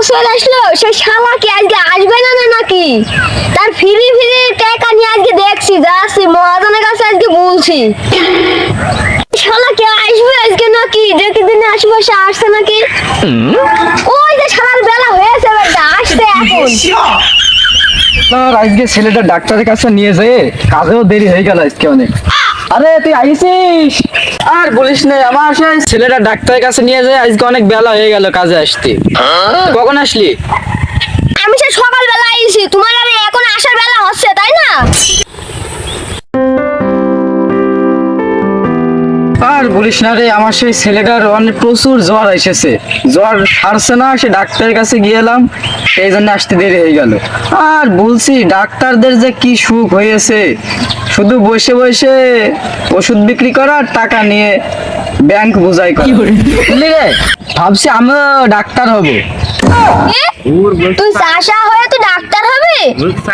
আসলো, সে শালা কি আজকে আসবে না না, নাকি? তার ফিরি ফিরি টাকা নিয়ে আজকে দেখছি, যাচ্ছি, মহাজনের কাছে আজকে বলছি। শালা কে আসবে আজকে নাকি? দেখি দিনে আসছে নাকি? ওই যে শালার বেলা হয়েছে বেটা এখন। আজকে ছেলেটা ডাক্তারের কাছে নিয়ে যেয়ে কাজেও দেরি হয়ে গেল আজকে অনেক। আরে তুই আইসিস? আর বলিস না আমার সেই ছেলেটা ডাক্তারের কাছে নিয়ে যায় আজকে অনেক বেলা হয়ে গেল কাজে আসতে। কখন আসলি? আমি সে সকালবেলা আইছি তোমার আর এখন আসার বেলা হচ্ছে তাই না? আর বলিস না রে আমার সেই ছেলেটার অনেক প্রচুর জ্বর এসেছে। জ্বর সারছে না সে ডাক্তারের কাছে গিয়েলাম সেই জন্য আসতে দেরি হয়ে গেল। আর বলছি ডাক্তারদের যে কি সুখ হয়েছে। শুধু বসে বসে ওষুধ বিক্রি করার টাকা নিয়ে ব্যাংক বোঝাই করে। বুঝলি রে? ভাবছি আমিও ডাক্তার হব। তুই চাষা হয়ে তুই ডাক্তার হবে?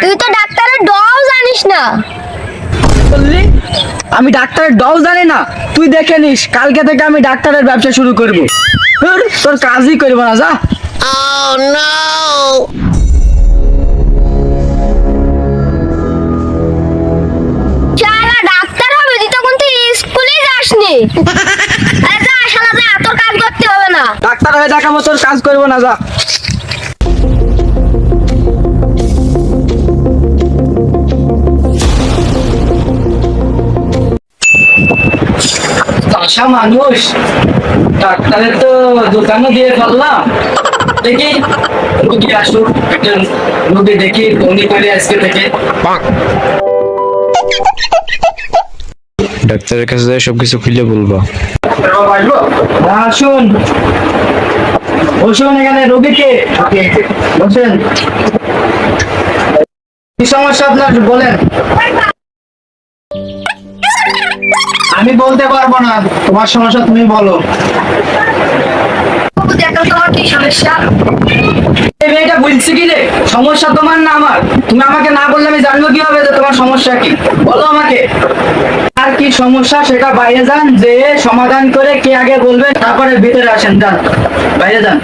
তুই তো ডাক্তারের ডও জানিস না। বললি? আমি ডাক্তারের ডও জানি না। তুই দেখে নিস কালকে থেকে আমি ডাক্তারের ব্যবসা শুরু করব। তোর কাজই করব না যা। শালা আরে যা শালা যা তোর কাজ করতে হবে না। ডাক্তার হয়ে তোর কাজ করব না যা। আশা মানুষ ডাক্তারের তো দোকানও দিয়ে ফেললাম। দেখি রুগী আসুক একটা রুগী দেখি বন্দি করে আজকে থেকে। ডাক্তারের কাছে যাই, সবকিছু খুলে বলবা। আসুন। বসুন এখানে, রোগীকে। বসেন। কি সমস্যা আপনার? বলেন। আমি বলতে পারব না। তোমার সমস্যা তুমি বলো। মেয়েটা বলছি কি রে? সমস্যা তোমার না আমার? তুমি আমাকে না বললে আমি জানব কি হবে তোমার সমস্যা কি? বলো আমাকে। আর কি সমস্যা সেটা বাইরে যান যে সমাধান করে কে আগে বলবে তারপরে ভিতরে আসেন যান। বাইরে যান।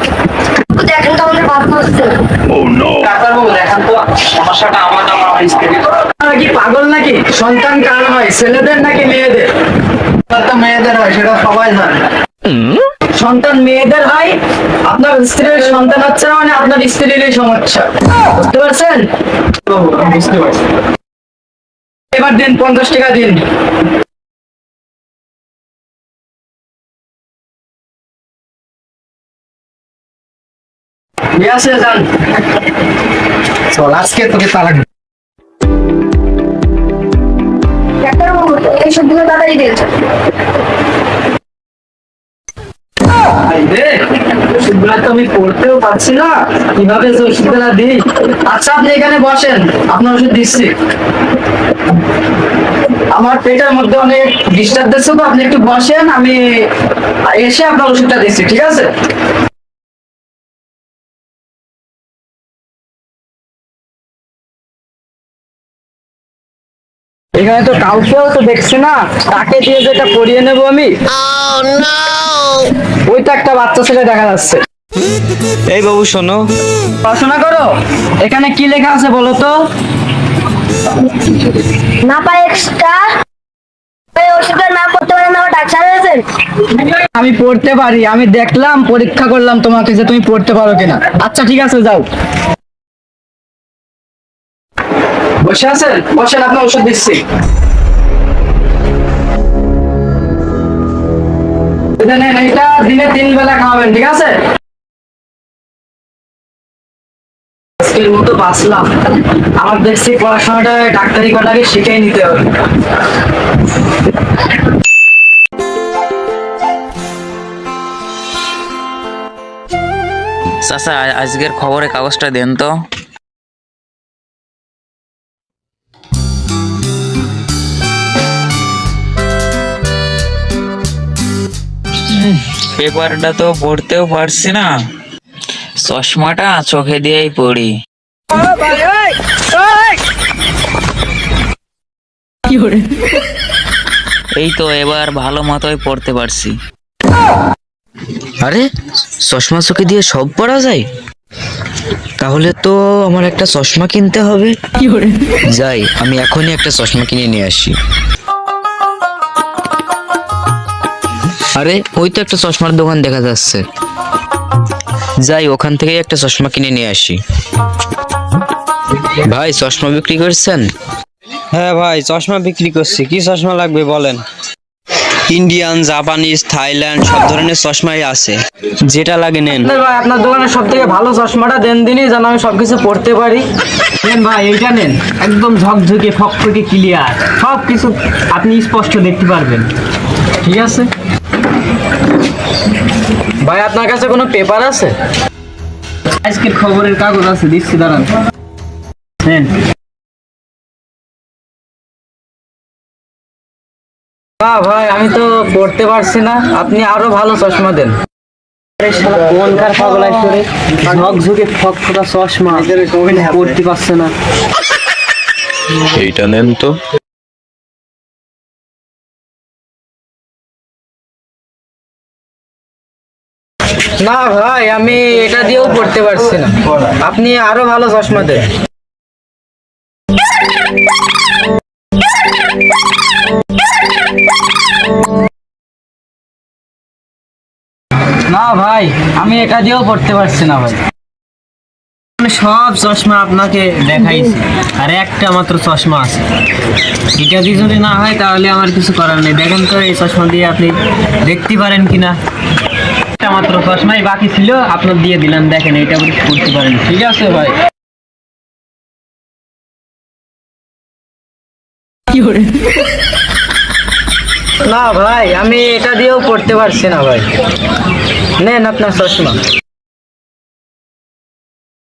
দেখেন তো আমাদের বাদ হচ্ছে। ডাক্তারবাবু দেখান তো সমস্যাটা আমার না আমার স্ত্রীর আপনারা কি পাগল নাকি? সন্তান কার হয় ছেলেদের নাকি মেয়েদের? সন্তান মেয়েদের হয় সেটা সবাই জানে। সন্তান মেয়েদের হয় আপনার স্ত্রীর সন্তান হচ্ছে না মানে আপনার স্ত্রীরই সমস্যা। বুঝতে পারছেন? বুঝতে পারছি। এবার দিন পঞ্চাশ টাকা দিন। ঠিক আছে যান। চল আজকে তোকে তালাক তাড়াতাড়ি ওষুধগুলা তো আমি পড়তেও পারছি না। কীভাবে যে ওষুধগুলা দিই? আচ্ছা আপনি এখানে বসেন আপনার ওষুধ দিচ্ছি। আমার পেটের মধ্যে অনেক ডিস্টার্ব দিচ্ছে তো আপনি একটু বসেন আমি এসে আপনার ওষুধটা দিচ্ছি ঠিক আছে? এখানে তো কাউকেও তো দেখছি না তাকে দিয়ে যেটা পরিয়ে নেব আমি। ওই তো একটা বাচ্চা ছেলে দেখা যাচ্ছে। এই বাবু শোনো। পড়াশোনা করো? এখানে কি লেখা আছে বলো তো? না পাই এক্সট্রা ওষুধের নাম করতে পারেন আমার ডাক্তার হয়েছেন আমি পড়তে পারি, আমি দেখলাম, পরীক্ষা করলাম তোমাকে যে তুমি পড়তে পারো কিনা। আচ্ছা ঠিক আছে, যাও। বসে আছেন? বসেন, আপনার ওষুধ দিচ্ছি। এটা দিনে তিন বেলা খাওয়াবেন, ঠিক আছে? আজকের মতো বাঁচলাম আমার দেখছি পড়াশোনাটা ডাক্তারি কটাকে শিখেই নিতে হবে। আজকের খবরের কাগজটা দেন তো। পেপারটা তো পড়তেও পারছি না। চশমাটা চোখে দিয়েই পড়ি। এই তো এবার ভালো মতোই পড়তে পারছি। আরে, চশমা চোখে দিয়ে সব পড়া যায়? তাহলে তো আমার একটা চশমা কিনতে হবে। যাই, আমি এখনই একটা চশমা কিনে নিয়ে আসি। আরে, ওই তো একটা চশমার দোকান দেখা যাচ্ছে। যাই, ওখান থেকে একটা চশমা কিনে নিয়ে আসি। ভাই চশমা বিক্রি করছেন? হ্যাঁ ভাই চশমা বিক্রি করছি। কি চশমা লাগবে বলেন? ইন্ডিয়ান জাপানিজ থাইল্যান্ড সব ধরনের চশমাই আছে। যেটা লাগে নেন। ভাই আপনার দোকানে সব থেকে ভালো চশমাটা দেন দিনই যেন আমি সবকিছু পড়তে পারি। নেন ভাই এইটা নেন। একদম ঝকঝকে ফকফকে ক্লিয়ার সব কিছু আপনি স্পষ্ট দেখতে পারবেন। ঠিক আছে? ভাই আপনার কাছে কোনো পেপার আছে? আজকের খবরের কাগজ আছে দিচ্ছি দাঁড়ান। নেন না ভাই আমি তো পড়তে পারছি না। আপনি আরও ভালো চশমা দেন। চশমা। পড়তে পারছে না। এইটা নেন তো। না ভাই আমি এটা দিয়েও পড়তে পারছি না। আপনি আরও ভালো চশমা দেন। না ভাই আমি এটা দিয়েও পড়তে পারছি না ভাই। আমি সব চশমা আপনাকে দেখাইছি আর একটা মাত্র চশমা আছে। এটা দিয়ে যদি না হয় তাহলে আমার কিছু করার নেই। দেখেন তো এই চশমা দিয়ে আপনি দেখতে পারেন কিনা। একটা মাত্র চশমাই বাকি ছিল আপনার দিয়ে দিলাম। দেখেন এটা করতে পারেন। ঠিক আছে ভাই। না ভাই আমি এটা দিয়েও পড়তে পারছি না ভাই। নেন আপনার চশমা